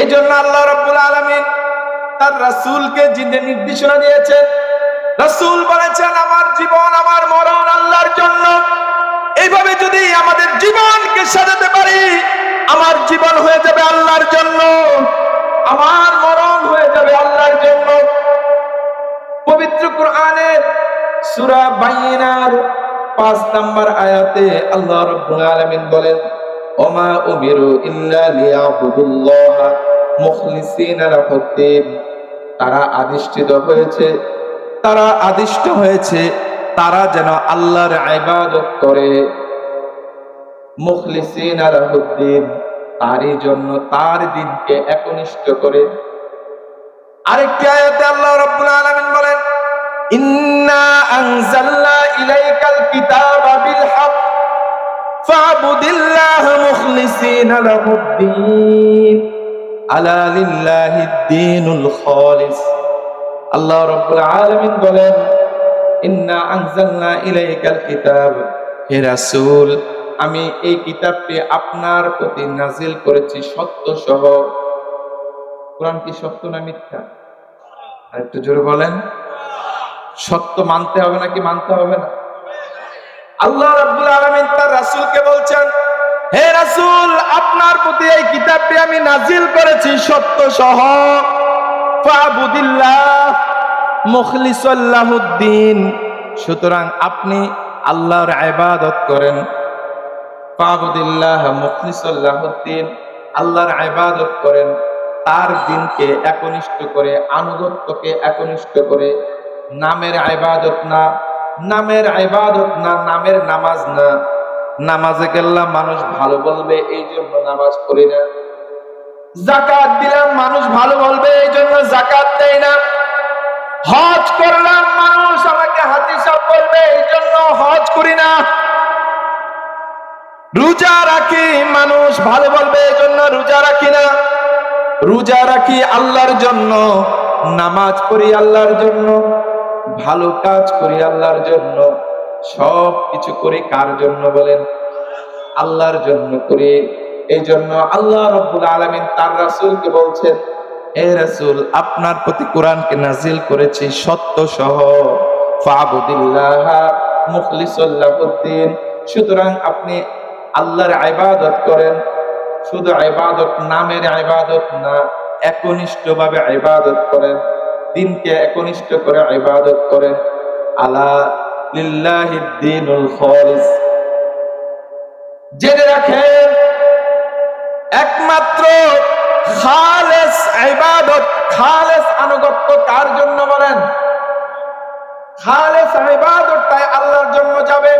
এই জন্য আল্লাহ রব্বুল আলমিন তার রাসূলকে যিনি নির্দেশনা দিয়েছেন রাসূল বলেছেন, আমার জীবন, আমার মরণ আল্লাহর জন্য। এইভাবে যদি আমাদের জীবনকে সাজাতে পারি, আমার জীবন হয়ে যাবে আল্লাহর জন্য। আমার মরণ হয়ে যাবে আল্লাহর জন্য। পবিত্র কোরআনের সূরা বাইনার পাঁচ নাম্বার আয়াতে আল্লাহ রাব্বুল আলামিন বলেন তারা আদিষ্ঠিত হয়েছে। তারা আদিষ্ট হয়েছে। তারা যেন আল্লাহর ইবাদত করে। তারই জন্য তার দিনকে একনিষ্ঠ করে। আরেকটি আয়াতে আল্লাহ রাব্বুল আলামিন বলেন, ইন্না আনজালনা ইলাইকাল কিতাবা বিল হক। ফাবুদিল্লাহ মুখলিসিনা লাহুদ্দিন আলা লিল্লাহিদ দীনুল খালিস। আল্লাহ রাব্বুল আলামিন বলেন, ইন্না আনজালনা ইলাইকাল কিতাব। হে রাসূল, আমি এই কিতাবটি আপনার প্রতি নাজিল করেছি সত্য সহ। কোরআন কি সত্য না মিথ্যা? আর জোরে বলেন। সত্য মানতে হবে নাকি মানতে হবে না? আল্লাহ রাব্বুল আলামিন তার রাসূলকে বলছেন হে রাসূল, আপনার প্রতি এই কিতাবটি আমি নাজিল করেছি সত্য সহ। ফাবুদিল্লাহ মুখলিসাল্লাহুদ্দিন। সুতরাং আপনি আল্লাহর ইবাদত করেন। ফাবুদিল্লাহ মুখলিসাল্লাহুদ্দিন আল্লাহর ইবাদত করেন। তার দিনকে একনিষ্ঠ করে, আনুগত্যকে একনিষ্ঠ করে। নামের ইবাদত না, নামের ইবাদত না, নামের নামাজ না। নামাজে গেলাম, মানুষ ভালো বলবে, এই জন্য নামাজ পড়ি না। জাকাত দিলাম, মানুষ ভালো বলবে, এই জন্য জাকাত দেয় না। হজ করলাম, মানুষ আমাকে হাতি সাপ বলবে, এই জন্য হজ করি না। রোজা রাখি, মানুষ ভালো বলবে, এই জন্য রোজা রাখি না। রোজা রাখি আল্লাহর জন্য, নামাজ পড়ি আল্লাহর জন্য, ভালো কাজ করি আল্লাহর জন্য। সব কিছু করি কার জন্য বলেন? আল্লাহর জন্য করি। এই জন্য আল্লাহ রব্বুল আলামিন তার রাসূলকে বলছেন, এ রাসূল, আপনার প্রতি কোরআনকে নাজিল করেছি সত্য সহ। মুখলিসাল্লাহুদ্দিন সুতরাং আপনি করেন। শুধু নামের না করেন। দিনকে একনিষ্ঠ করে লিল্লাহিদ্দিনুল জেনে রাখেন, একমাত্র খালেস ইবাদত, খালেস আনুগত্য কার জন্য বলেন? খালেস ইবাদতটাই আল্লাহর জন্য যাবে।